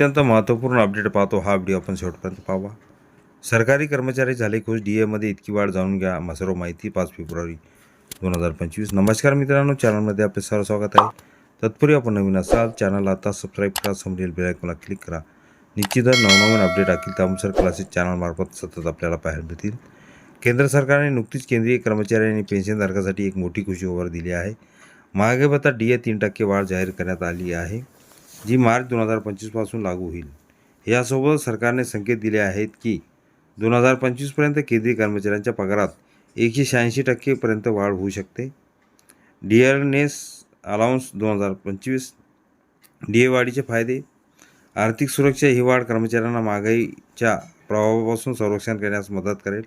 अत्यंत महत्त्वपूर्ण अपडेट पाहतो हा व्हिडिओ आपण शेवटपर्यंत पाहावा सरकारी कर्मचारी झाले खुश. डी एमध्ये इतकी वाढ जाणून घ्या. मग सर्व माहिती पाच फेब्रुवारी दोन हजार पंचवीस. नमस्कार मित्रांनो. चॅनलमध्ये आपले सर्व स्वागत आहे. तत्पूर्वी आपण नवीन असाल चॅनलला आता सबस्क्राईब करा. समजेल बेलायकॉनला क्लिक करा. निश्चितच नवनवीन अपडेट टाकील त्यानुसार क्लासेस चॅनलमार्फत सतत आपल्याला पाहायला मिळतील. केंद्र सरकारने नुकतीच केंद्रीय कर्मचारी आणि पेन्शनधारकासाठी एक मोठी खुशी ओवर दिली आहे. महागाई भत्ता डी ए तीन टक्के वाढ जाहीर करण्यात आली आहे. जी मार्च दोन हजार पंचवीसपासून लागू होईल. यासोबत सरकारने संकेत दिले आहेत की दोन हजार पंचवीसपर्यंत केंद्रीय कर्मचाऱ्यांच्या पगारात एकशे शहाऐंशी टक्केपर्यंत वाढ होऊ शकते. डिअरनेस अलाउन्स दोन हजार पंचवीस डी ए वाढीचे फायदे आर्थिक सुरक्षा ही वाढ कर्मचाऱ्यांना महागाईच्या प्रभावापासून संरक्षण करण्यास मदत करेल.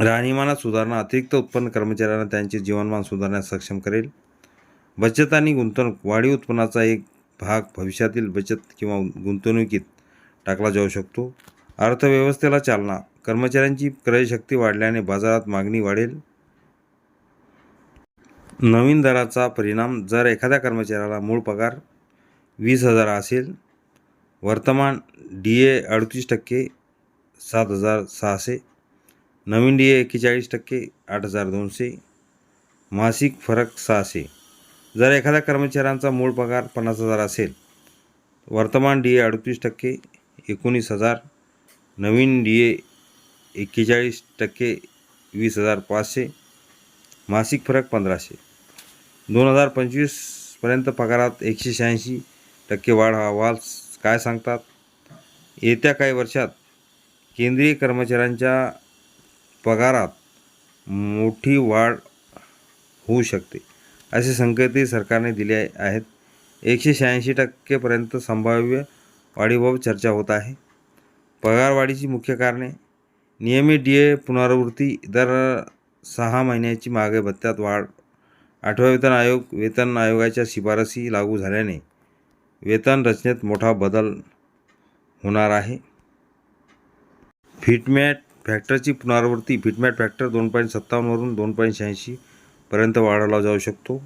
राहणीमानात सुधारणा अतिरिक्त उत्पन्न कर्मचाऱ्यांना त्यांचे जीवनमान सुधारण्यास सक्षम करेल. बचत आणि गुंतवणूक वाढीव उत्पन्नाचा एक भाग भविष्यातील बचत किंवा गुंतवणुकीत टाकला जाऊ शकतो. अर्थव्यवस्थेला चालना कर्मचाऱ्यांची क्रयशक्ती वाढल्याने बाजारात मागणी वाढेल. नवीन दराचा परिणाम जर एखाद्या कर्मचाऱ्याला मूळ पगार वीस हजार असेल वर्तमान डी ए अडतीस टक्के सात हजार सहाशे नवीन डी ए एक्केचाळीस टक्के आठ हजार दोनशे मासिक फरक सहाशे. जर एखाद्या कर्मचाऱ्यांचा मूळ पगार पन्नास हजार असेल वर्तमान डी ए अडतीस टक्के एकोणीस हजार नवीन डी ए एक्केचाळीस टक्के वीस हजार पाचशे मासिक फरक पंधराशे. दोन हजार पंचवीसपर्यंत पगारात एकशे शहाऐंशी टक्के वाढ अहवाल काय सांगतात? येत्या काही वर्षात केंद्रीय कर्मचाऱ्यांच्या पगारात मोठी वाढ होऊ शकते. असे संकेतही सरकारने दिले आहेत. एकशे शहाऐंशी टक्केपर्यंत संभाव्य वाढीबाबत चर्चा होत आहे. पगारवाढीची मुख्य कारणे नियमित डी ए पुनरावृत्ती दर सहा महिन्याची मागे भत्त्यात वाढ आठवा वेतन आयोग वेतन आयोगाच्या शिफारसी लागू झाल्याने वेतन रचनेत मोठा बदल होणार आहे. फिटमॅट फॅक्टरची पुनरावृत्ती फिटमॅट फॅक्टर दोन पॉईंट सत्तावन्नवरून दोन पॉईंट शहाऐंशी पर्यंत वाढवला जाऊ शकतो.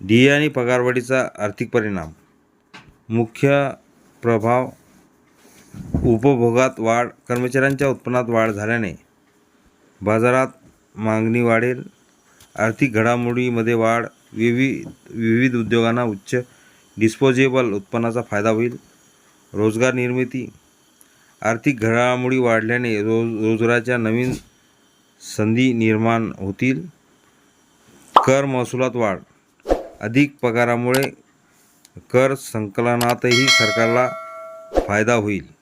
डी ए आणि पगारवाढीचा आर्थिक परिणाम. मुख्य प्रभाव उपभोगात वाढ कर्मचाऱ्यांच्या उत्पन्नात वाढ झाल्याने बाजारात मागणी वाढेल. आर्थिक घडामोडीमध्ये वाढ विविध विविध उद्योगांना उच्च डिस्पोजेबल उत्पन्नाचा फायदा होईल. रोजगार निर्मिती. आर्थिक घडामोडी वाढल्याने रोज रोजगाराच्या नवीन संधी निर्माण होतील. कर महसुलात वाढ. अधिक पगारामुळे कर संकलनातही सरकारला फायदा होईल.